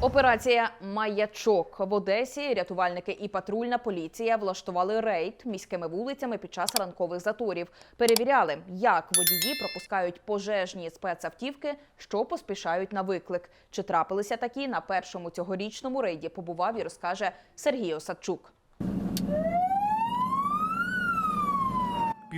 Операція Маячок в Одесі. Рятувальники і патрульна поліція влаштували рейд міськими вулицями під час ранкових заторів. Перевіряли, як водії пропускають пожежні спецавтівки, що поспішають на виклик. Чи трапилися такі на першому цьогорічному рейді? Побував і розкаже Сергій Осадчук.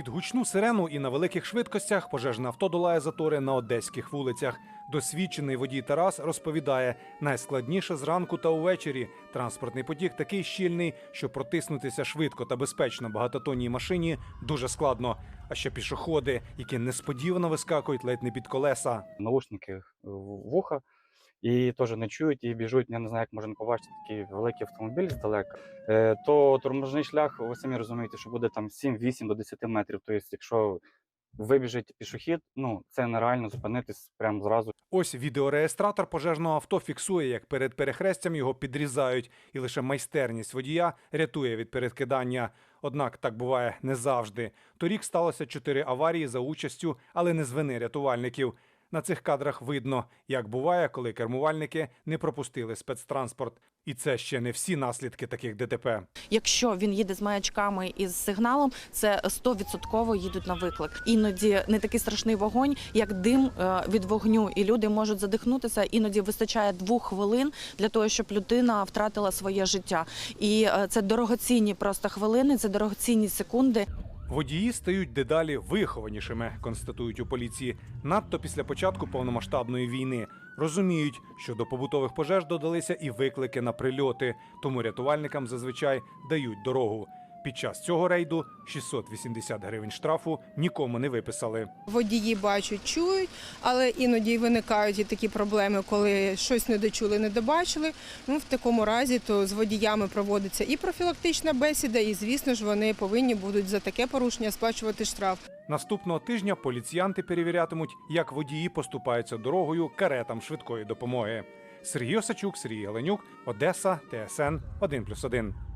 Під гучну сирену і на великих швидкостях пожежне авто долає затори на одеських вулицях. Досвідчений водій Тарас розповідає, найскладніше зранку та увечері. Транспортний потік такий щільний, що протиснутися швидко та безпечно багатотонній машині дуже складно. А ще пішоходи, які несподівано вискакують ледь не під колеса. наушники в вуха і теж не чують і біжуть. Я не знаю, як можна побачити такий великий автомобіль здалека. Е, то тормозний шлях, ви самі розумієте, що буде там 7-8 до 10 метрів. Тобто, якщо вибіжить пішохід, ну це нереально зупинитись прямо зразу. Ось відеореєстратор пожежного авто фіксує, як перед перехрестям його підрізають, і лише майстерність водія рятує від передкидання. Однак так буває не завжди. Торік сталося чотири аварії за участю, але не з вини рятувальників. На цих кадрах видно, як буває, коли кермувальники не пропустили спецтранспорт. І це ще не всі наслідки таких ДТП. Якщо він їде з маячками і з сигналом, це 100% їдуть на виклик. Іноді не такий страшний вогонь, як дим е, від вогню, і люди можуть задихнутися. Іноді вистачає двох хвилин для того, щоб людина втратила своє життя. І е, це дорогоцінні просто хвилини, це дорогоцінні секунди. Водії стають дедалі вихованішими, констатують у поліції. Надто після початку повномасштабної війни розуміють, що до побутових пожеж додалися і виклики на прильоти, тому рятувальникам зазвичай дають дорогу. Під час цього рейду 680 гривень штрафу нікому не виписали. Водії бачать, чують, але іноді виникають і такі проблеми, коли щось не дочули, не добачили. Ну, в такому разі то з водіями проводиться і профілактична бесіда, і звісно ж вони повинні будуть за таке порушення сплачувати штраф. Наступного тижня поліціянти перевірятимуть, як водії поступаються дорогою каретам швидкої допомоги. Сергій Осачук, Сергій Галенюк, Одеса, ТСН 1+,1.